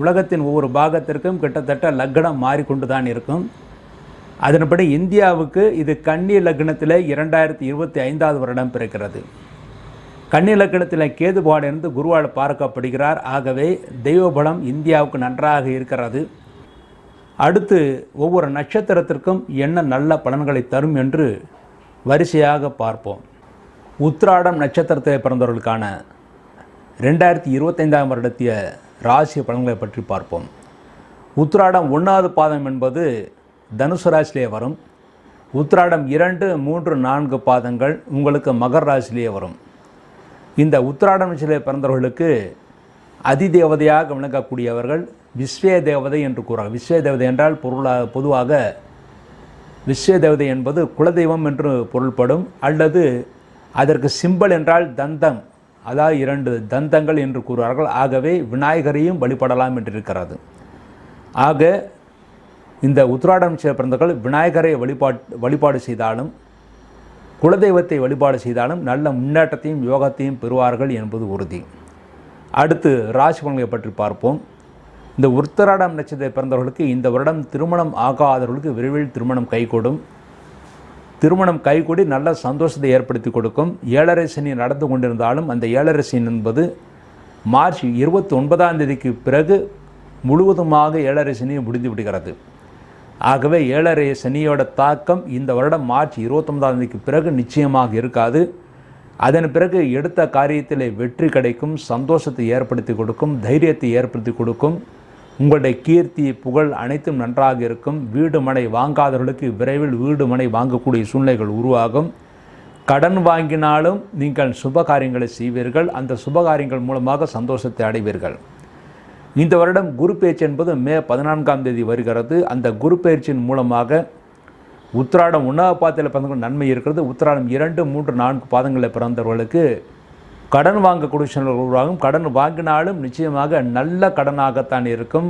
உலகத்தின் ஒவ்வொரு பாகத்திற்கும் கிட்டத்தட்ட லக்னம் மாறிக்கொண்டு தான் இருக்கும். அதன்படி இந்தியாவுக்கு இது கன்னி லக்னத்தில் இரண்டாயிரத்தி இருபத்தி ஐந்தாவது வருடம் பிறக்கிறது. கன்னி லக்னத்தில் கேதுபாடிலிருந்து குருவால் பார்க்கப்படுகிறார். ஆகவே தெய்வபலம் இந்தியாவுக்கு நன்றாக இருக்கிறது. அடுத்து ஒவ்வொரு நட்சத்திரத்திற்கும் என்ன நல்ல பலன்களை தரும் என்று வரிசையாக பார்ப்போம். உத்ராடம் நட்சத்திரத்தை பிறந்தவர்களுக்கான ரெண்டாயிரத்தி இருபத்தைந்தாம் வருடத்திய ராசி பலன்களை பற்றி பார்ப்போம். உத்ராடம் ஒன்றாவது பாதம் என்பது தனுசு ராசியிலே வரும். உத்ராடம் இரண்டு மூன்று நான்கு பாதங்கள் உங்களுக்கு மகர் ராசியிலே வரும். இந்த உத்ராடம் ராசியிலே பிறந்தவர்களுக்கு அதிதேவதையாக விளங்கக்கூடியவர்கள் விஸ்வே தேவதை என்று கூறாங்க. விஸ்வே தேவதை என்றால் பொருளாக பொதுவாக விஸ்வே தேவதை என்பது குலதெய்வம் என்று பொருள்படும் அல்லது அதற்கு சிம்பல் என்றால் தந்தம் அதாவது இரண்டு தந்தங்கள் என்று கூறுவார்கள். ஆகவே விநாயகரையும் வழிபடலாம் என்று இருக்கிறது. ஆக இந்த உத்ராடம் பிறந்தவர்கள் விநாயகரை வழிபாட் வழிபாடு செய்தாலும் குலதெய்வத்தை வழிபாடு செய்தாலும் நல்ல முன்னேற்றத்தையும் யோகத்தையும் பெறுவார்கள் என்பது உறுதி. அடுத்து ராசி பலன்களை பற்றி பார்ப்போம். இந்த உத்தராடம் நட்சத்திர பிறந்தவர்களுக்கு இந்த வருடம் திருமணம் ஆகாதவர்களுக்கு விரைவில் திருமணம் கைகூடும். திருமணம் கைகூடி நல்ல சந்தோஷத்தை ஏற்படுத்தி கொடுக்கும். ஏழரை சனி நடந்து கொண்டிருந்தாலும் அந்த ஏழரை சனி என்பது மார்ச் இருபத்தி ஒன்பதாம் தேதிக்கு பிறகு முழுவதுமாக ஏழரை சனி முடிந்து விடுகிறது. ஆகவே ஏழரை சனியோட தாக்கம் இந்த வருடம் மார்ச் இருபத்தொன்பதாம் தேதிக்கு பிறகு நிச்சயமாக இருக்காது. அதன் பிறகு எடுத்த காரியத்தில் வெற்றி கிடைக்கும் சந்தோஷத்தை ஏற்படுத்தி கொடுக்கும் தைரியத்தை ஏற்படுத்தி கொடுக்கும். உங்களுடைய கீர்த்தி புகழ் அனைத்தும் நன்றாக இருக்கும். வீடு மனை வாங்காதவர்களுக்கு விரைவில் வீடு மனை வாங்கக்கூடிய சூழ்நிலைகள் உருவாகும். கடன் வாங்கினாலும் நீங்கள் சுபகாரியங்களை செய்வீர்கள். அந்த சுபகாரியங்கள் மூலமாக சந்தோஷத்தை அடைவீர்கள். இந்த வருடம் குரு பயிற்சி என்பது மே பதினான்காம் தேதி வருகிறது. அந்த குரு பயிற்சியின் மூலமாக உத்திராடம் உணவு பாதையில் பிறந்தவர்கள் நன்மை இருக்கிறது. உத்திராடம் இரண்டு மூன்று நான்கு பாதங்களில் பிறந்தவர்களுக்கு கடன் வாங்கக்கூடிய சூழ்நிலை உருவாகும். கடன் வாங்கினாலும் நிச்சயமாக நல்ல கடனாகத்தான் இருக்கும்.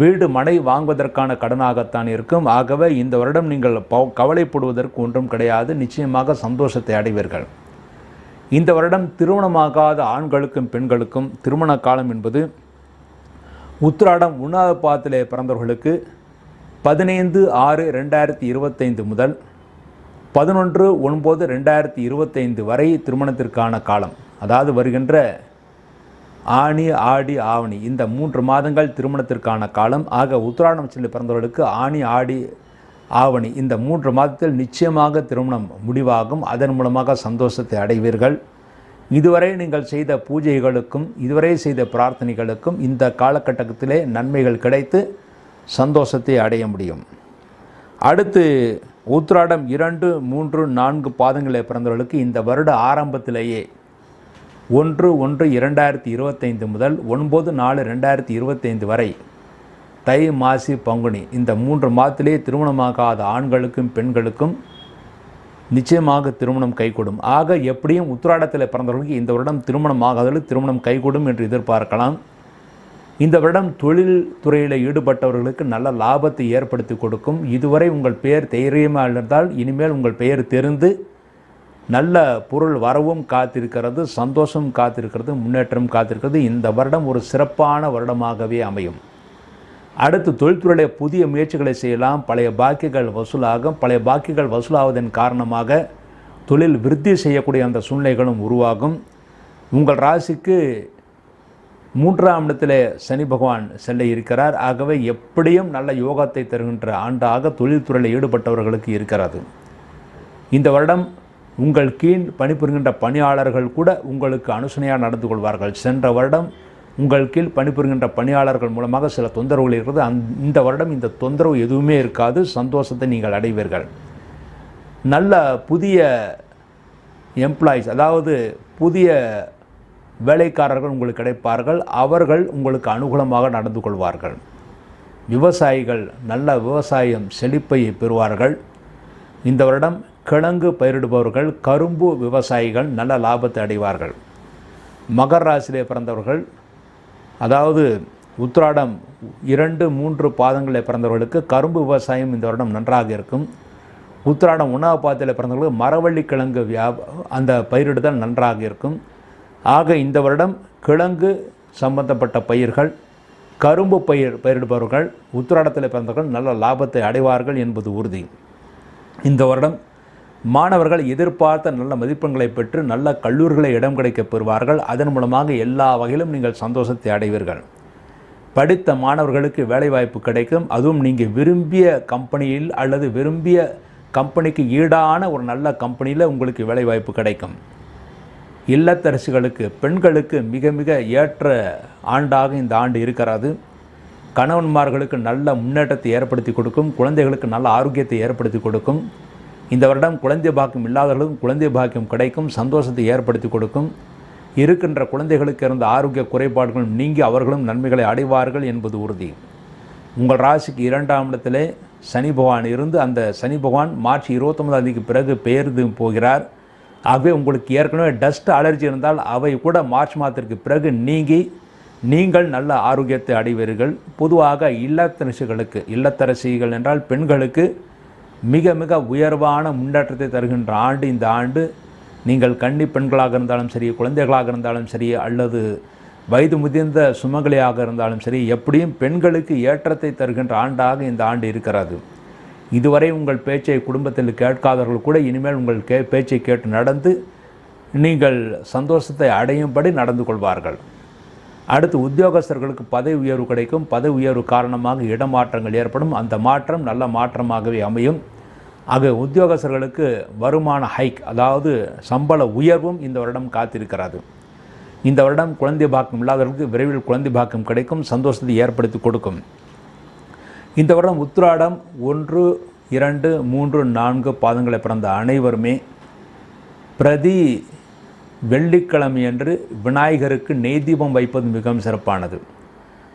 வீடு மனை வாங்குவதற்கான கடனாகத்தான் இருக்கும். ஆகவே இந்த வருடம் நீங்கள் கவலைப்படுவதற்கு ஒன்றும் கிடையாது. நிச்சயமாக சந்தோஷத்தை அடைவீர்கள். இந்த வருடம் திருமணமாகாத ஆண்களுக்கும் பெண்களுக்கும் திருமண காலம் என்பது உத்திராடம் உண்ணாத பாதத்திலே பிறந்தவர்களுக்கு பதினைந்து ஆறு ரெண்டாயிரத்தி இருபத்தைந்து முதல் பதினொன்று ஒன்பது ரெண்டாயிரத்தி இருபத்தைந்து வரை திருமணத்திற்கான காலம். அதாவது வருகின்ற ஆணி ஆடி ஆவணி. இந்த மூன்று மாதங்கள் திருமணத்திற்கான காலம். ஆக உத்தராயணம் சொல்லி பிறந்தவர்களுக்கு ஆணி ஆடி ஆவணி. இந்த மூன்று மாதத்தில் நிச்சயமாக திருமணம் முடிவாகும். அதன் மூலமாக சந்தோஷத்தை அடைவீர்கள். இதுவரை நீங்கள் செய்த பூஜைகளுக்கும் இதுவரை செய்த பிரார்த்தனைகளுக்கும் இந்த காலகட்டத்திலே நன்மைகள் கிடைத்து சந்தோஷத்தை அடைய முடியும். அடுத்து உத்திராடம் இரண்டு மூன்று நான்கு பாதங்களை பிறந்தவர்களுக்கு இந்த வருட ஆரம்பத்திலேயே ஒன்று ஒன்று இரண்டாயிரத்தி இருபத்தைந்து முதல் ஒன்பது நாலு ரெண்டாயிரத்தி இருபத்தைந்து வரை தை மாசி பங்குனி. இந்த மூன்று மாதத்திலே திருமணமாகாத ஆண்களுக்கும் பெண்களுக்கும் நிச்சயமாக திருமணம் கைகூடும். ஆக எப்படியும் உத்திராடத்தில் பிறந்தவர்களுக்கு இந்த வருடம் திருமணம் ஆகாதவர்கள் திருமணம் கைகூடும் என்று எதிர்பார்க்கலாம். இந்த வருடம் தொழில் துறையில் ஈடுபட்டவர்களுக்கு நல்ல லாபத்தை ஏற்படுத்தி கொடுக்கும். இதுவரை உங்கள் பெயர் தைரியமாக இருந்தால் இனிமேல் உங்கள் பெயர் தெரிந்து நல்ல பொருள் வரவும் காத்திருக்கிறது சந்தோஷம் காத்திருக்கிறது முன்னேற்றம் காத்திருக்கிறது. இந்த வருடம் ஒரு சிறப்பான வருடமாகவே அமையும். அடுத்து தொழில்துறையிலே புதிய முயற்சிகளை செய்யலாம். பழைய பாக்கிகள் வசூலாகும். பழைய பாக்கிகள் வசூலாவதன் காரணமாக தொழில் விருத்தி செய்யக்கூடிய அந்த சூழ்நிலைகளும் உருவாகும். உங்கள் ராசிக்கு மூன்றாம் இடத்தில் சனி பகவான் செல்ல இருக்கிறார். ஆகவே எப்படியும் நல்ல யோகத்தை தருகின்ற ஆண்டாக தொழில்துறையில் ஈடுபட்டவர்களுக்கு இருக்கிறது. இந்த வருடம் உங்கள் கீழ் பணிபுரிகின்ற பணியாளர்கள் கூட உங்களுக்கு அனுசனையாக நடந்து கொள்வார்கள். சென்ற வருடம் உங்கள் கீழ் பணிபுரிகின்ற பணியாளர்கள் மூலமாக சில தொந்தரவுகள் இருக்கிறது. அந் இந்த வருடம் இந்த தொந்தரவு எதுவுமே இருக்காது. சந்தோஷத்தை நீங்கள் அடைவீர்கள். நல்ல புதிய எம்ப்ளாயிஸ் அதாவது புதிய வேலைக்காரர்கள் உங்களுக்கு கிடைப்பார்கள். அவர்கள் உங்களுக்கு அனுகூலமாக நடந்து கொள்வார்கள். விவசாயிகள் நல்ல விவசாயம் செழிப்பை பெறுவார்கள். இந்த வருடம் கிழங்கு பயிரிடுபவர்கள் கரும்பு விவசாயிகள் நல்ல லாபத்தை அடைவார்கள். மகர ராசியிலே பிறந்தவர்கள் அதாவது உத்திராடம் இரண்டு மூன்று பாதங்களில் பிறந்தவர்களுக்கு கரும்பு விவசாயம் இந்த வருடம் நன்றாக இருக்கும். உத்திராடம் உணவு பாதத்தில் பிறந்தவர்களுக்கு மரவள்ளி கிழங்கு வியா அந்த பயிரிடுதல் நன்றாக இருக்கும். ஆக இந்த வருடம் கிழங்கு சம்பந்தப்பட்ட பயிர்கள் கரும்பு பயிர் பயிரிடுபவர்கள் உத்திராடத்தில் பிறந்தவர்கள் நல்ல லாபத்தை அடைவார்கள் என்பது உறுதி. இந்த வருடம் மாணவர்கள் எதிர்பார்த்த நல்ல மதிப்பெண்களை பெற்று நல்ல கல்லூரிகளை இடம் கிடைக்கப் பெறுவார்கள். அதன் மூலமாக எல்லா வகையிலும் நீங்கள் சந்தோஷத்தை அடைவீர்கள். படித்த மாணவர்களுக்கு வேலைவாய்ப்பு கிடைக்கும். அதுவும் நீங்கள் விரும்பிய கம்பெனியில் அல்லது விரும்பிய கம்பெனிக்கு ஈடான ஒரு நல்ல கம்பெனியில் உங்களுக்கு வேலைவாய்ப்பு கிடைக்கும். இல்லத்தரசிகளுக்கு பெண்களுக்கு மிக மிக ஏற்ற ஆண்டாக இந்த ஆண்டு இருக்கிறது. கணவன்மார்களுக்கு நல்ல முன்னேற்றத்தை ஏற்படுத்தி கொடுக்கும். குழந்தைகளுக்கு நல்ல ஆரோக்கியத்தை ஏற்படுத்தி கொடுக்கும். இந்த வருடம் குழந்தை பாக்கியம் இல்லாதவர்களுக்கும் குழந்தை பாக்கியம் கிடைக்கும் சந்தோஷத்தை ஏற்படுத்தி கொடுக்கும். இருக்கின்ற குழந்தைகளுக்கு இருந்த ஆரோக்கிய குறைபாடுகளும் நீங்கி அவர்களும் நன்மைகளை அடைவார்கள் என்பது உறுதி. உங்கள் ராசிக்கு இரண்டாம் இடத்திலே சனி பகவான் இருந்து அந்த சனி பகவான் மார்ச் இருபத்தொன்பதாம் தேதிக்கு பிறகு பெயர்ந்து போகிறார். ஆகவே உங்களுக்கு ஏற்கனவே டஸ்ட் அலர்ஜி இருந்தால் அவை கூட மார்ச் மாதத்திற்கு பிறகு நீங்கி நீங்கள் நல்ல ஆரோக்கியத்தை அடைவீர்கள். பொதுவாக இல்லத்தரசிகளுக்கு இல்லத்தரசிகள் என்றால் பெண்களுக்கு மிக மிக உயர்வான முன்னேற்றத்தை தருகின்ற ஆண்டு இந்த ஆண்டு. நீங்கள் கன்னி பெண்களாக இருந்தாலும் சரி குழந்தைகளாக இருந்தாலும் சரி அல்லது வயது முதிர்ந்த சுமங்கலியாக இருந்தாலும் சரி எப்படியும் பெண்களுக்கு ஏற்றத்தை தருகின்ற ஆண்டாக இந்த ஆண்டு இருக்கிறது. இதுவரை உங்கள் பேச்சை குடும்பத்தில் கேட்காதவர்கள் கூட இனிமேல் உங்கள் கே பேச்சை கேட்டு நடந்து நீங்கள் சந்தோஷத்தை அடையும்படி நடந்து கொள்வார்கள். அடுத்து உத்தியோகஸ்தர்களுக்கு பதவி உயர்வு கிடைக்கும். பதவி உயர்வு காரணமாக இடமாற்றங்கள் ஏற்படும். அந்த மாற்றம் நல்ல மாற்றமாகவே அமையும். ஆக உத்தியோகஸ்தர்களுக்கு வருமான ஹைக் அதாவது சம்பள உயர்வும் இந்த வருடம் காத்திருக்கிறது. இந்த வருடம் குழந்தை பாக்கம் இல்லாதவர்களுக்கு விரைவில் குழந்தை பாக்கம் கிடைக்கும். சந்தோஷத்தை ஏற்படுத்தி கொடுக்கும். இந்த வருடம் உத்திராடம் ஒன்று இரண்டு மூன்று நான்கு பாதங்களை பிறந்த அனைவருமே பிரதி வெள்ளிக்கிழமையன்று விநாயகருக்கு நெய் தீபம் வைப்பது மிகவும் சிறப்பானது.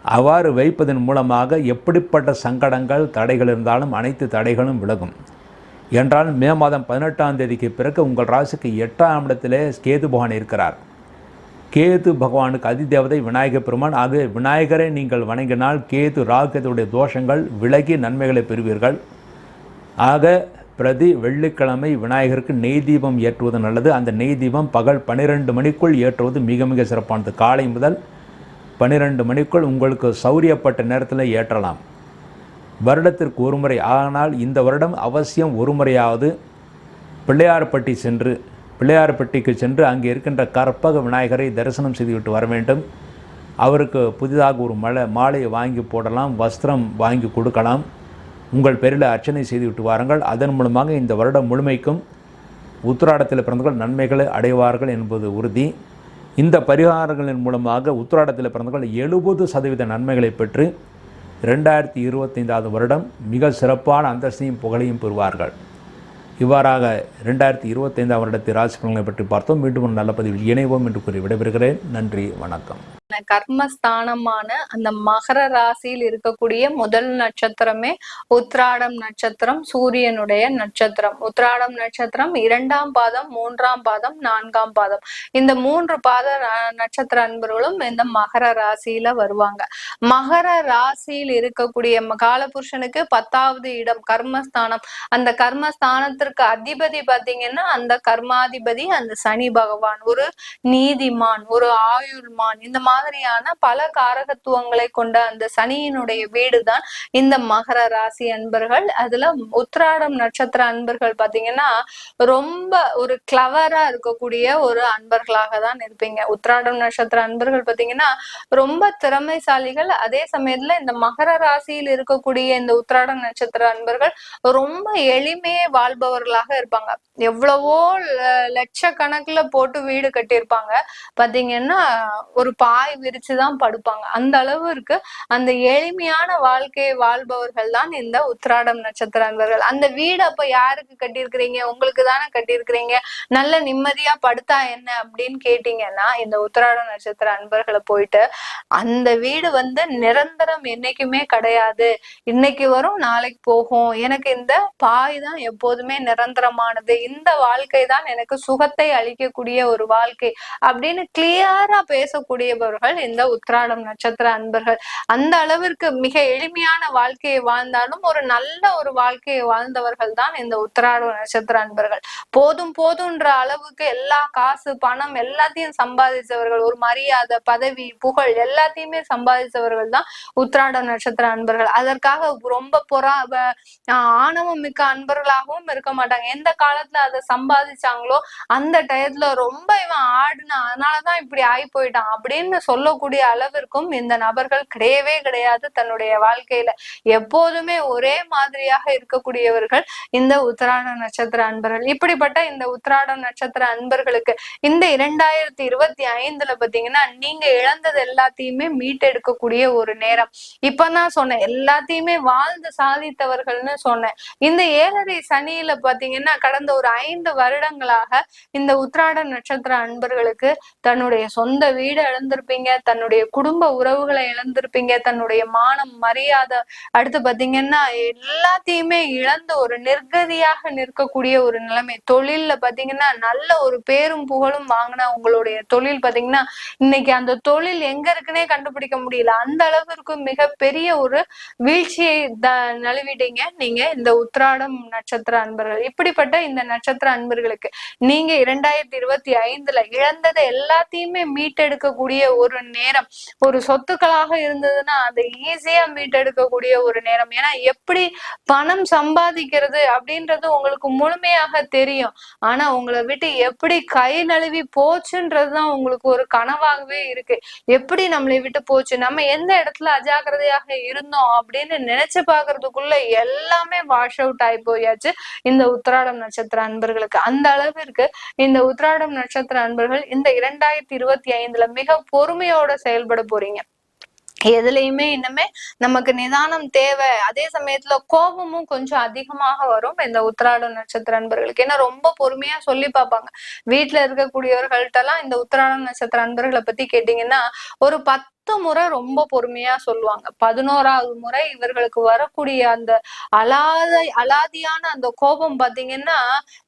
அவ்வாறு வைப்பதன் மூலமாக எப்படிப்பட்ட சங்கடங்கள் தடைகள் இருந்தாலும் அனைத்து தடைகளும் விலகும். என்றால் மே மாதம் பதினெட்டாம் தேதிக்கு பிறகு உங்கள் ராசிக்கு எட்டாம் இடத்திலே கேது பகவான் இருக்கிறார். கேது பகவானுக்கு அதிதேவதை விநாயகர் பெருமான். அது விநாயகரை நீங்கள் வணங்கினால் கேது ராகத்துடைய தோஷங்கள் விலகி நன்மைகளை பெறுவீர்கள். ஆக பிரதி வெள்ளிக்கிழமை விநாயகருக்கு நெய் தீபம் ஏற்றுவது நல்லது. அந்த நெய் தீபம் பகல் பன்னிரெண்டு மணிக்குள் ஏற்றுவது மிக மிக சிறப்பானது. காலை முதல் பன்னிரெண்டு மணிக்குள் உங்களுக்கு சௌரியப்பட்ட நேரத்தில் ஏற்றலாம். வருடத்திற்கு ஒரு முறை. ஆனால் இந்த வருடம் அவசியம் ஒரு முறையாவது பிள்ளையார்பட்டி சென்று பிள்ளையார்பட்டிக்கு சென்று அங்கே இருக்கின்ற கற்பக விநாயகரை தரிசனம் செய்துவிட்டு வர வேண்டும். அவருக்கு புதிதாக ஒரு மலை மாலையை வாங்கி போடலாம் வஸ்திரம் வாங்கி கொடுக்கலாம். உங்கள் பேரில் அர்ச்சனை செய்துவிட்டு வாருங்கள். அதன் மூலமாக இந்த வருடம் முழுமைக்கும் உத்திராடத்தில் பிறந்தவர்கள் நன்மைகளை அடைவார்கள் என்பது உறுதி. இந்த பரிகாரங்களின் மூலமாக உத்திராடத்தில் பிறந்தவர்கள் எழுபது சதவீத நன்மைகளை பெற்று ரெண்டாயிரத்தி இருபத்தைந்தாவது வருடம் மிக சிறப்பான அந்தஸ்தையும் புகழையும் பெறுவார்கள். இவ்வாறாக ரெண்டாயிரத்தி இருபத்தைந்தாம் வருடத்தை ராசி பலன்களை பற்றி பார்த்தோம். மீண்டும் ஒரு நல்ல பதிவில் இணைவோம் என்று கூறி விடைபெறுகிறேன். நன்றி வணக்கம். கர்மஸ்தானமான அந்த மகர ராசியில் இருக்கக்கூடிய முதல் நட்சத்திரமே உத்ராடம் நட்சத்திரம் சூரியனுடைய நட்சத்திரம். உத்ராடம் நட்சத்திரம் இரண்டாம் பாதம் மூன்றாம் பாதம் நான்காம் பாதம். இந்த மூன்று பாத நட்சத்திர அன்பர்களும் இந்த மகர ராசியில வருவாங்க. மகர ராசியில் இருக்கக்கூடிய காலபுருஷனுக்கு பத்தாவது இடம் கர்மஸ்தானம். அந்த கர்மஸ்தானத்திற்கு அதிபதி பாத்தீங்கன்னா அந்த கர்மாதிபதி அந்த சனி பகவான். ஒரு நீதிமான் ஒரு ஆயுள்மான். இந்த மாதிரி மாதிரியான பல காரகத்துவங்களை கொண்ட அந்த சனியினுடைய வீடுதான் இந்த மகர ராசி அன்பர்கள். அதுல உத்திராடம் நட்சத்திர அன்பர்கள் பாத்தீங்கன்னா ரொம்ப ஒரு கிளவரா இருக்கக்கூடிய ஒரு அன்பர்களாக தான் இருப்பீங்க. உத்திராடம் நட்சத்திர அன்பர்கள் பாத்தீங்கன்னா ரொம்ப திறமைசாலிகள். அதே சமயத்துல இந்த மகர ராசியில் இருக்கக்கூடிய இந்த உத்திராடம் நட்சத்திர அன்பர்கள் ரொம்ப எளிமையே வாழ்பவர்களாக இருப்பாங்க. எவ்வளவோ ல- லட்சக்கணக்குல போட்டு வீடு கட்டியிருப்பாங்க. பாத்தீங்கன்னா ஒரு பாய் விரிச்சுதான் படுப்பாங்க. அந்த அளவு இருக்கு அந்த எளிமையான வாழ்க்கையை வாழ்பவர்கள் தான் இந்த உத்திராடம் நட்சத்திர அன்பர்கள். அந்த வீடு அப்ப யாருக்கு கட்டியிருக்கிறீங்க? உங்களுக்கு தானே கட்டியிருக்கிறீங்க? நல்ல நிம்மதியா படுத்தா என்ன அப்படின்னு கேட்டீங்கன்னா இந்த உத்திராடம் நட்சத்திர அன்பர்களை போயிட்டு அந்த வீடு வந்து நிரந்தரம் என்னைக்குமே கிடையாது. இன்னைக்கு வரும் நாளைக்கு போகும். எனக்கு இந்த பாய் தான் எப்போதுமே நிரந்தரமானது. இந்த வாழ்க்கை தான் எனக்கு சுகத்தை அளிக்கக்கூடிய ஒரு வாழ்க்கை அப்படின்னு கிளியரா பேசக்கூடியவர்கள் இந்த உத்ராடம் நட்சத்திர அன்பர்கள் அந்த அளவிற்கு மிக எளிமையான வாழ்க்கையை வாழ்ந்தாலும் ஒரு நல்ல ஒரு வாழ்க்கையை வாழ்ந்தவர்கள் தான் இந்த உத்திராடம் நட்சத்திர அன்பர்கள். போதும் போதுன்ற அளவுக்கு எல்லா காசு பணம் எல்லாத்தையும் சம்பாதிச்சவர்கள் ஒரு மரியாதை பதவி புகழ் எல்லாத்தையுமே சம்பாதிச்சவர்கள் தான் உத்ராடம் நட்சத்திர அன்பர்கள். அதற்காக ரொம்ப பொறா ஆணவம் மிக்க அன்பர்களாகவும் இருக்க மாட்டாங்க. எந்த காலத்துல அதை சம்பாதிச்சாங்களோ அந்த டயத்துல ரொம்ப இவன் ஆடுனான். அதனாலதான் இப்படி ஆகி போயிட்டான் அப்படின்னு சொல்லக்கூடிய அளவிற்கும் இந்த நபர்கள் கிடையவே கிடையாது தன்னுடைய வாழ்க்கையில. எப்போதுமே ஒரே மாதிரியாக இருக்கக்கூடியவர்கள் இந்த உத்திராட நட்சத்திர அன்பர்கள். இப்படிப்பட்ட இந்த உத்திராட நட்சத்திர அன்பர்களுக்கு இந்த இரண்டாயிரத்தி இருபத்தி ஐந்துல பாத்தீங்கன்னா நீங்க இழந்தது எல்லாத்தையுமே மீட்டெடுக்கக்கூடிய ஒரு நேரம். இப்பதான் சொன்னேன் எல்லாத்தையுமே வாழ்ந்து சாதித்தவர்கள்னு சொன்னேன். இந்த ஏழரை சனியில பாத்தீங்கன்னா கடந்த ஒரு ஐந்து வருடங்களாக இந்த உத்திராட நட்சத்திர அன்பர்களுக்கு தன்னுடைய சொந்த வீடு இழந்திருப்பீங்க. தன்னுடைய குடும்ப உறவுகளை இழந்திருப்பீங்க தன்னுடைய மானம் மரியாதை. அடுத்து பாத்தீங்கன்னா எல்லாத்தையுமே இழந்து ஒரு நிர்கதியாக நிற்கக்கூடிய ஒரு நிலைமை. தொழில்ல பாத்தீங்கன்னா நல்ல ஒரு பேரும் புகழும் வாங்கின உங்களுடைய தொழில் பாத்தீங்கன்னா இன்னைக்கு அந்த தொழில் எங்க இருக்குன்னே கண்டுபிடிக்க முடியல. அந்த அளவிற்கு மிகப்பெரிய ஒரு வீழ்ச்சியை த நழுவிட்டீங்க. நீங்க இந்த உத்ராடம் நட்சத்திர அன்பர்கள். இப்படிப்பட்ட இந்த நட்சத்திர அன்பர்களுக்கு நீங்க இரண்டாயிரத்தி இருபத்தி ஐந்துல இழந்ததை எல்லாத்தையுமே மீட்டெடுக்கக்கூடிய ஒரு நேரம் ஒரு சொத்துக்களாக இருந்ததுன்னா அதை ஈஸியா மீட்டெடுக்கக்கூடிய ஒரு நேரம். ஏன்னா எப்படி பணம் சம்பாதிக்கிறது அப்படின்றது உங்களுக்கு முழுமையாக தெரியும். ஆனா உங்களை விட்டு எப்படி கை நழுவி போச்சுன்றதுதான் உங்களுக்கு ஒரு கனவாகவே இருக்கு. எப்படி நம்மளை விட்டு போச்சு? நம்ம எந்த இடத்துல அஜாக்கிரதையாக இருந்தோம் அப்படின்னு நினைச்சு பாக்குறதுக்குள்ள எல்லாமே வாஷ் அவுட் ஆகி போயாச்சு. இந்த உத்திராடம் நட்சத்திர அன்பர்களுக்கு. அந்த அளவிற்கு இந்த உத்திராடம் நட்சத்திர அன்பர்கள் இந்த இரண்டாயிரத்தி இருபத்தி ஐந்துல மிக பொறுமையோட செயல்பட போறீங்க. எதுலயுமே இன்னுமே நமக்கு நிதானம் தேவை. அதே சமயத்துல கோபமும் கொஞ்சம் அதிகமாக வரும். இந்த உத்திராட நட்சத்திர அன்பர்களுக்கு. ஏன்னா ரொம்ப பொறுமையா சொல்லி பார்ப்பாங்க. வீட்டுல இருக்கக்கூடியவர்கள்ட்ட எல்லாம் இந்த உத்திராட நட்சத்திர அன்பர்களை பத்தி கேட்டீங்கன்னா ஒரு பத்து முறை ரொம்ப பொறுமையா சொல்லுவாங்க. பதினோராவது முறை இவர்களுக்கு வரக்கூடிய அந்த அலாத அலாதியான அந்த கோபம் பாத்தீங்கன்னா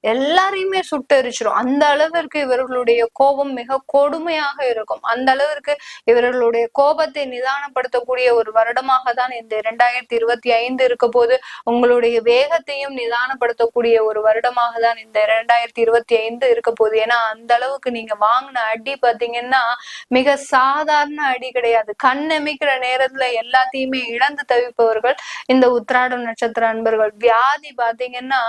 எல்லாரையுமே சுட்டரிச்சிடும் அந்த அளவிற்கு இவர்களுடைய கோபம் மிக கொடுமையாக இருக்கும். அந்த அளவிற்கு இவர்களுடைய கோபத்தை நிதானப்படுத்தக்கூடிய ஒரு வருடமாக தான் இந்த இரண்டாயிரத்தி இருபத்தி ஐந்து இருக்க போது உங்களுடைய வேகத்தையும் நிதானப்படுத்தக்கூடிய ஒரு வருடமாக தான் இந்த இரண்டாயிரத்தி இருபத்தி ஐந்து இருக்க போகுது ஏன்னா அந்த அளவுக்கு நீங்க வாங்கின அடி பாத்தீங்கன்னா மிக சாதாரண அடி கிடையாது கிடையாது. கண்ணமிக்கிற நேரத்துல எல்லாத்தையுமே இழந்து தவிப்பவர்கள் இந்த உத்திராடம் நட்சத்திர அன்பர்கள். வியாதி பாத்தீங்கன்னா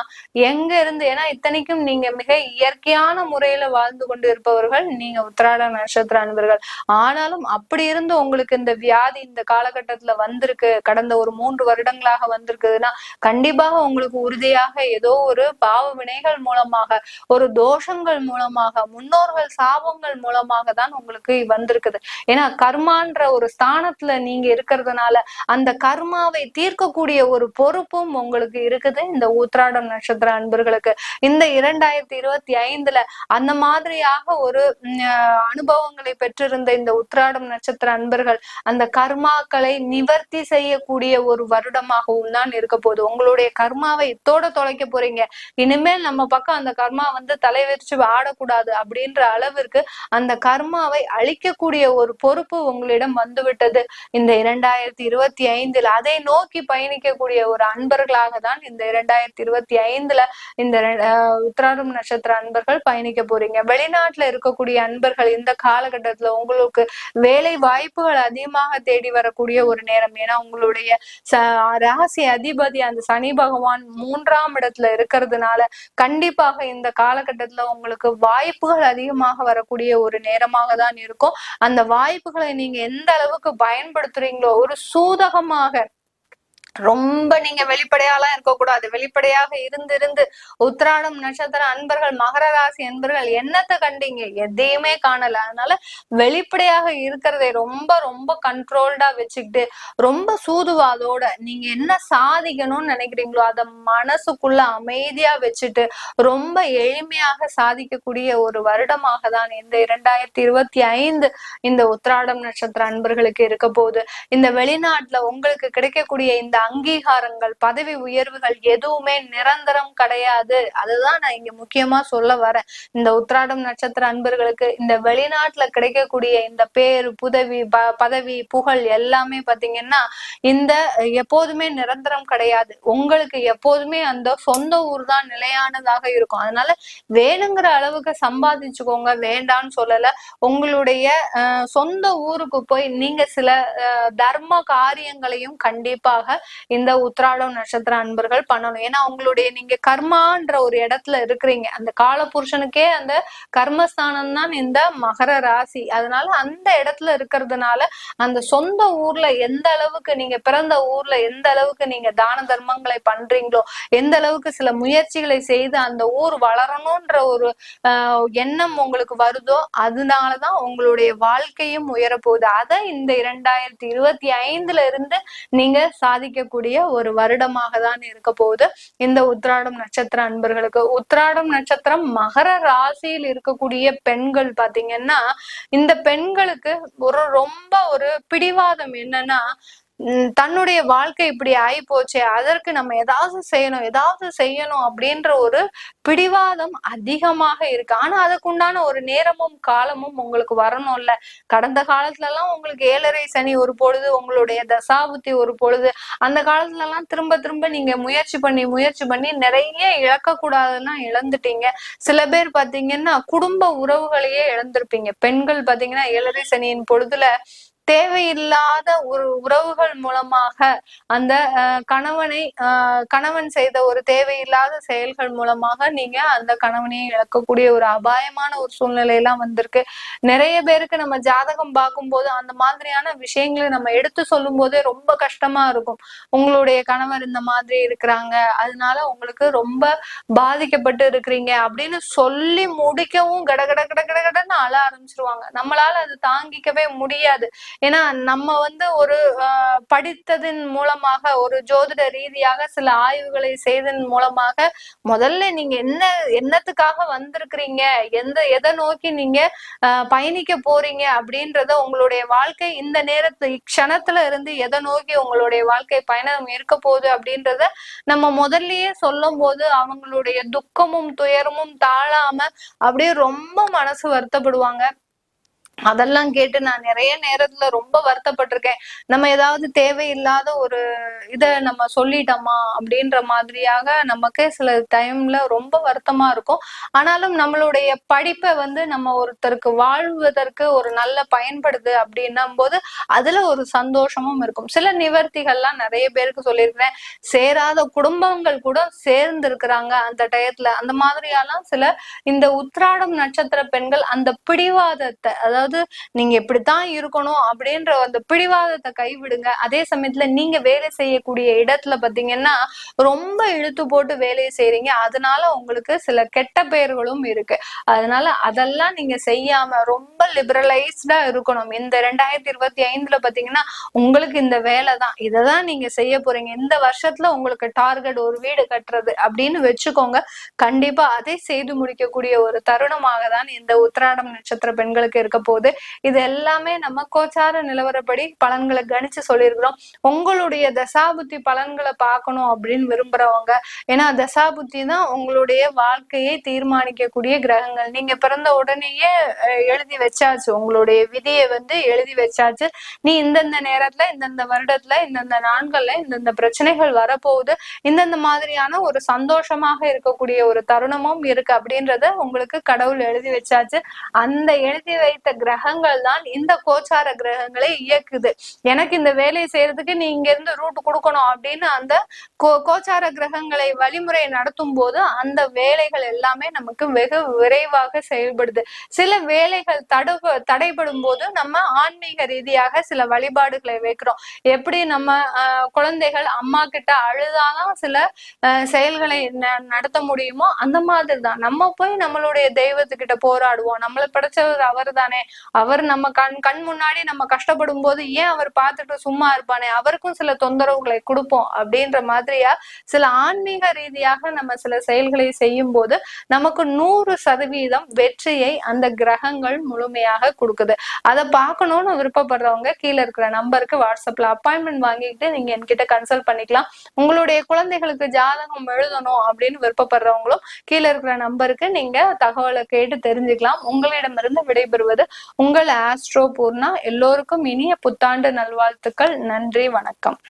எங்க இருந்து ஏன்னா இத்தனைக்கும் நீங்க மிக இயற்கையான முறையில வாழ்ந்து கொண்டு இருப்பவர்கள் நீங்க உத்திராட நட்சத்திர அன்பர்கள். ஆனாலும் அப்படி இருந்து உங்களுக்கு இந்த வியாதி இந்த காலகட்டத்துல வந்திருக்கு. கடந்த ஒரு மூன்று வருடங்களாக வந்திருக்குதுன்னா கண்டிப்பாக உங்களுக்கு உறுதியாக ஏதோ ஒரு பாவ வினைகள் மூலமாக ஒரு தோஷங்கள் மூலமாக முன்னோர்கள் சாபங்கள் மூலமாக தான் உங்களுக்கு வந்திருக்குது. ஏன்னா கர்மான்ற ஒரு ஸ்தானத்துல நீங்க இருக்கிறதுனால அந்த கர்மாவை தீர்க்கக்கூடிய ஒரு பொறுப்பும் உங்களுக்கு இருக்குது. இந்த ஊத்ராடம் நட்சத்திர அன்பர்களுக்கு இந்த இரண்டாயிரத்தி இருபத்தி ஐந்துல அந்த மாதிரியாக ஒரு அனுபவங்களை பெற்றிருந்த இந்த உத்திராடம் நட்சத்திர அன்பர்கள் அந்த கர்மாக்களை நிவர்த்தி செய்யக்கூடிய ஒரு வருடமாகவும் தான் இருக்க போகுது. உங்களுடைய கர்மாவை இத்தோட தொலைக்க போறீங்க. இனிமேல் நம்ம பக்கம் அந்த கர்மா வந்து தலைவிரிச்சு ஆடக்கூடாது அப்படின்ற அளவிற்கு அந்த கர்மாவை அழிக்கக்கூடிய ஒரு பொறுப்பு உங்களுக்கு உங்களிடம் வந்துவிட்டது. இந்த இரண்டாயிரத்தி இருபத்தி ஐந்தில் அதை நோக்கி பயணிக்கக்கூடிய ஒரு அன்பர்களாக தான் இந்த இரண்டாயிரத்தி இருபத்தி ஐந்துல இந்த உத்திராடம் நட்சத்திர அன்பர்கள் பயணிக்க போறீங்க. வெளிநாட்டுல இருக்கக்கூடிய அன்பர்கள் இந்த காலகட்டத்துல உங்களுக்கு வேலை வாய்ப்புகள் அதிகமாக தேடி வரக்கூடிய ஒரு நேரம். ஏன்னா உங்களுடைய ராசி அதிபதி அந்த சனி பகவான் மூன்றாம் இடத்துல இருக்கிறதுனால கண்டிப்பாக இந்த காலகட்டத்துல உங்களுக்கு வாய்ப்புகள் அதிகமாக வரக்கூடிய ஒரு நேரமாக தான் இருக்கும். அந்த வாய்ப்புகளை நீங்க எந்த அளவுக்கு பயன்படுத்துறீங்களோ ஒரு சூதகமாக ரொம்ப நீங்க வெளிப்படையாலாம் இருக்கக்கூடாது. வெளிப்படையாக இருந்திருந்து இருந்து உத்திராடம் நட்சத்திர அன்பர்கள் மகர ராசி அன்பர்கள் என்னத்தை கண்டீங்க? எதையுமே காணல. அதனால வெளிப்படையாக இருக்கிறதை ரொம்ப ரொம்ப கண்ட்ரோல்டா வச்சுக்கிட்டு ரொம்ப சூதுவாதோட நீங்க என்ன சாதிக்கணும்னு நினைக்கிறீங்களோ அதை மனசுக்குள்ள அமைதியா வச்சுட்டு ரொம்ப எளிமையாக சாதிக்கக்கூடிய ஒரு வருடமாக தான் இந்த இரண்டாயிரத்தி இருபத்தி ஐந்து இந்த உத்திராடம் நட்சத்திர அன்பர்களுக்கு இருக்க போகுது. இந்த வெளிநாட்டுல உங்களுக்கு கிடைக்கக்கூடிய இந்த அங்கீகாரங்கள் பதவி உயர்வுகள் எதுவுமே நிரந்தரம் கிடையாது. அதுதான் நான் இங்க முக்கியமா சொல்ல வரேன். இந்த உத்ராடம் நட்சத்திர அன்பர்களுக்கு இந்த வெளிநாட்டுல கிடைக்கக்கூடிய இந்த பேரு புதவி ப- பதவி புகழ் எல்லாமே பாத்தீங்கன்னா இந்த எப்போதுமே நிரந்தரம் கிடையாது. உங்களுக்கு எப்போதுமே அந்த சொந்த ஊர் தான் நிலையானதாக இருக்கும். அதனால வேணுங்கிற அளவுக்கு சம்பாதிச்சுக்கோங்க. வேண்டான்னு சொல்லல. உங்களுடைய சொந்த ஊருக்கு போய் நீங்க சில தர்ம காரியங்களையும் கண்டிப்பாக இந்த உத்ராடம் நட்சத்திர அன்பர்கள் பண்ணணும். ஏன்னா உங்களுடைய நீங்க கர்மான்ற ஒரு இடத்துல இருக்கிறீங்க. அந்த கால புருஷனுக்கே அந்த கர்மஸ்தானம் தான் இந்த மகர ராசி. அதனால அந்த இடத்துல இருக்கிறதுனால அந்த சொந்த ஊர்ல எந்த அளவுக்கு நீங்க பிறந்த ஊர்ல எந்த அளவுக்கு நீங்க தான தர்மங்களை பண்றீங்களோ எந்த அளவுக்கு சில முயற்சிகளை செய்து அந்த ஊர் வளரணும்ன்ற ஒரு ஆஹ், எண்ணம் உங்களுக்கு வருதோ அதனாலதான் உங்களுடைய வாழ்க்கையும் உயரப்போகுது. அதை இந்த இரண்டாயிரத்தி இருபத்தி ஐந்துல இருந்து நீங்க சாதிக்க சாதிக்கக்கூடிய ஒரு வருடமாக தான் இருக்க போகுது. இந்த உத்ராடம் நட்சத்திர அன்பர்களுக்கு உத்ராடம் நட்சத்திரம் மகர ராசியில் இருக்கக்கூடிய பெண்கள் பாத்தீங்கன்னா இந்த பெண்களுக்கு ஒரு ரொம்ப ஒரு பிடிவாதம் என்னன்னா தன்னுடைய வாழ்க்கை இப்படி ஆகி போச்சே அதற்கு நம்ம ஏதாவது செய்யணும் ஏதாவது செய்யணும் அப்படின்ற ஒரு பிடிவாதம் அதிகமாக இருக்கு. ஆனா அதுக்குண்டான ஒரு நேரமும் காலமும் உங்களுக்கு வரணும்ல. கடந்த காலத்துல எல்லாம் உங்களுக்கு ஏழரை சனி ஒரு பொழுது உங்களுடைய தசாபுத்தி ஒரு பொழுது அந்த காலத்துல எல்லாம் திரும்ப திரும்ப நீங்க முயற்சி பண்ணி முயற்சி பண்ணி நிறைய இழக்க கூடாதுன்னா இழந்துட்டீங்க. சில பேர் பாத்தீங்கன்னா குடும்ப உறவுகளையே இழந்திருப்பீங்க. பெண்கள் பாத்தீங்கன்னா ஏழரை சனியின் பொழுதுல தேவையில்லாத ஒரு உறவுகள் மூலமாக அந்த கணவனை கணவன் செய்த ஒரு தேவையில்லாத செயல்கள் மூலமாக நீங்க அந்த கணவனையும் இழக்கக்கூடிய ஒரு அபாயமான ஒரு சூழ்நிலை எல்லாம் வந்திருக்கு. நிறைய பேருக்கு நம்ம ஜாதகம் பார்க்கும்போது அந்த மாதிரியான விஷயங்களை நம்ம எடுத்து சொல்லும் போதே ரொம்ப கஷ்டமா இருக்கும். உங்களுடைய கணவர் இந்த மாதிரி இருக்கிறாங்க அதனால உங்களுக்கு ரொம்ப பாதிக்கப்பட்டு இருக்கிறீங்க அப்படின்னு சொல்லி முடிக்கவும் கட கட கட கட கடன்னு அழ ஆரம்பிச்சிருவாங்க. நம்மளால அது தாங்கிக்கவே முடியாது. ஏன்னா நம்ம வந்து ஒரு ஆஹ், மூலமாக ஒரு ஜோதிட ரீதியாக சில ஆய்வுகளை செய்ததன் மூலமாக முதல்ல நீங்க என்ன என்னத்துக்காக வந்திருக்கிறீங்க? எந்த எதை நோக்கி நீங்க ஆஹ், பயணிக்க போறீங்க? அப்படின்றத உங்களுடைய வாழ்க்கை இந்த நேரத்து இக்ஷணத்துல இருந்து எதை நோக்கி உங்களுடைய வாழ்க்கை பயணம் இருக்க போகுது அப்படின்றத நம்ம முதல்லயே சொல்லும் போது அவங்களுடைய துக்கமும் துயரமும் தாழாம அப்படியே ரொம்ப மனசு வருத்தப்படுவாங்க. அதெல்லாம் கேட்டு நான் நிறைய நேரத்துல ரொம்ப வருத்தப்பட்டிருக்கேன். நம்ம ஏதாவது தேவையில்லாத ஒரு இத நம்ம சொல்லிட்டோமா அப்படின்ற மாதிரியாக நமக்கே சில டைம்ல ரொம்ப வருத்தமா இருக்கும். ஆனாலும் நம்மளுடைய படிப்பை வந்து நம்ம ஒருத்தருக்கு வாழ்வதற்கு ஒரு நல்ல பயன்படுது அப்படின்னும் போது அதுல ஒரு சந்தோஷமும் இருக்கும். சில நிவர்த்திகள்லாம் நிறைய பேருக்கு சொல்லியிருக்கிறேன். சேராத குடும்பங்கள் கூட சேர்ந்து இருக்கிறாங்க அந்த டயத்துல. அந்த மாதிரியெல்லாம் சில இந்த உத்ராடம் நட்சத்திர பெண்கள் அந்த பிடிவாதத்தை அதாவது நீங்க இப்படித்தான் இருக்கணும் அப்படின்ற அந்த பிடிவாதத்தை கைவிடுங்க. அதே சமயத்துல நீங்க வேலை செய்யக்கூடிய இடத்துல பாத்தீங்கன்னா ரொம்ப இழுத்து போட்டு வேலையை செய்றீங்க. அதனால உங்களுக்கு சில கெட்ட பெயர்களும் இருக்கு. அதனால அதெல்லாம் நீங்க செய்யாம ரொம்ப லிபரலைஸ்டா இருக்கணும். இந்த ரெண்டாயிரத்தி இருபத்தி ஐந்துல பாத்தீங்கன்னா உங்களுக்கு இந்த வேலை தான். இததான் நீங்க செய்ய போறீங்க. இந்த வருஷத்துல உங்களுக்கு டார்கெட் ஒரு வீடு கட்டுறது அப்படின்னு வச்சுக்கோங்க. கண்டிப்பா அதை செய்து முடிக்கக்கூடிய ஒரு தருணமாக தான் இந்த உத்திராடம் நட்சத்திர பெண்களுக்கு இருக்க போகுது. வரப்போகுது இது எல்லாமே நம்ம கோச்சார நிலவரப்படி பலன்களை கணிச்சு சொல்லியிருக்கிறோம். உங்களுடைய தசாபுத்தி பலன்களை பார்க்கணும் அப்படின்னு விரும்புறவங்க ஏன்னா தசாபுத்தி தான் உங்களுடைய வாழ்க்கையை தீர்மானிக்கக்கூடிய கிரகங்கள். நீங்க பிறந்த உடனேயே எழுதி வச்சாச்சு உங்களுடைய விதியை வந்து எழுதி வச்சாச்சு. நீ இந்தந்த நேரத்துல இந்தந்த வருடத்துல இந்தந்த நாட்கள்ல இந்தந்த பிரச்சனைகள் வரப்போகுது. இந்தந்த மாதிரியான ஒரு சந்தோஷமாக இருக்கக்கூடிய ஒரு தருணமும் இருக்கு அப்படின்றத உங்களுக்கு கடவுள் எழுதி வச்சாச்சு. அந்த எழுதி வைத்த கிரகங்கள் தான் இந்த கோச்சார கிரகங்களை இயக்குது. எனக்கு இந்த வேலையை செய்யறதுக்கு நீ இங்க இருந்து ரூட் கொடுக்கணும் அப்படின்னு அந்த கோ கோச்சார கிரகங்களை வழிமுறை நடத்தும் போது அந்த வேலைகள் எல்லாமே நமக்கு வெகு விரைவாக செயல்படுது. சில வேலைகள் தடு தடைபடும் போது நம்ம ஆன்மீக ரீதியாக சில வழிபாடுகளை வைக்கிறோம். எப்படி நம்ம குழந்தைகள் அம்மா கிட்ட அழுதாதான் சில செயல்களை நடத்த முடியுமோ அந்த மாதிரி தான் நம்ம போய் நம்மளுடைய தெய்வத்துக்கிட்ட போராடுவோம். நம்மளை படைச்சவர் அவர் தானே அவர் நம்ம கண் கண் முன்னாடி நம்ம கஷ்டப்படும் போது ஏன் அவர் பார்த்துட்டு சும்மா இருப்பானே? அவருக்கும் சில தொந்தரவுகளை கொடுப்போம் அப்படின்ற மாதிரியா சில ஆன்மீக ரீதியாக நம்ம சில செயல்களை செய்யும் போது நமக்கு நூறு சதவீதம் வெற்றியை அந்த கிரகங்கள் முழுமையாக கொடுக்குது. அதை பார்க்கணும்னு விருப்பப்படுறவங்க கீழே இருக்கிற நம்பருக்கு வாட்ஸ்அப்ல அப்பாயின்மெண்ட் வாங்கிட்டு நீங்க என்கிட்ட கன்சல்ட் பண்ணிக்கலாம். உங்களுடைய குழந்தைகளுக்கு ஜாதகம் எழுதணும் அப்படின்னு விருப்பப்படுறவங்களும் கீழே இருக்கிற நம்பருக்கு நீங்க தகவலை கேட்டு தெரிஞ்சுக்கலாம். உங்களிடமிருந்து விடைபெறுவது உங்கள் ஆஸ்ட்ரோ பூர்ணா எல்லோருக்கும் இனிய புத்தாண்டு நல்வாழ்த்துக்கள். நன்றி வணக்கம்.